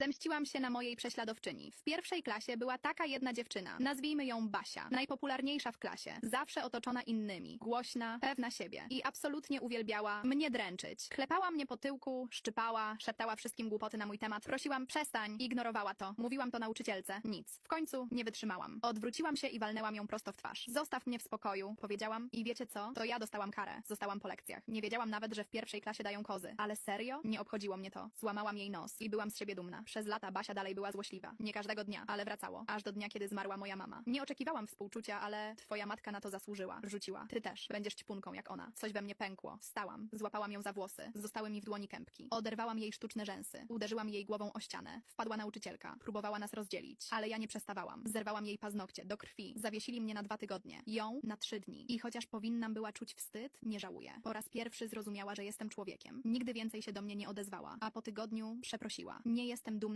Zemściłam się na mojej prześladowczyni. W pierwszej klasie była taka jedna dziewczyna. Nazwijmy ją Basia. Najpopularniejsza w klasie. Zawsze otoczona innymi. Głośna, pewna siebie. I absolutnie uwielbiała mnie dręczyć. Klepała mnie po tyłku, szczypała, szeptała wszystkim głupoty na mój temat. Prosiłam przestań. Ignorowała to. Mówiłam to nauczycielce. Nic. W końcu nie wytrzymałam. Odwróciłam się i walnęłam ją prosto w twarz. Zostaw mnie w spokoju, powiedziałam. I wiecie co? To ja dostałam karę. Zostałam po lekcjach. Nie wiedziałam nawet, że w pierwszej klasie dają kozy. Ale serio? Nie obchodziło mnie to. Złamałam jej nos i byłam z siebie dumna. Przez lata Basia dalej była złośliwa. Nie każdego dnia, ale wracało. Aż do dnia, kiedy zmarła moja mama. Nie oczekiwałam współczucia, ale twoja matka na to zasłużyła. Rzuciła. Ty też. Będziesz ćpunką jak ona. Coś we mnie pękło. Wstałam. Złapałam ją za włosy. Zostały mi w dłoni kępki. Oderwałam jej sztuczne rzęsy. Uderzyłam jej głową o ścianę. Wpadła nauczycielka. Próbowała nas rozdzielić. Ale ja nie przestawałam. Zerwałam jej paznokcie. Do krwi. Zawiesili mnie na dwa tygodnie. Ją na trzy dni. I chociaż powinnam była czuć wstyd, nie żałuję. Po raz pierwszy zrozumiała, że jestem człowiekiem. Nigdy więcej się do mnie nie odezwała. A po tygodniu przeprosiła. Nie jestem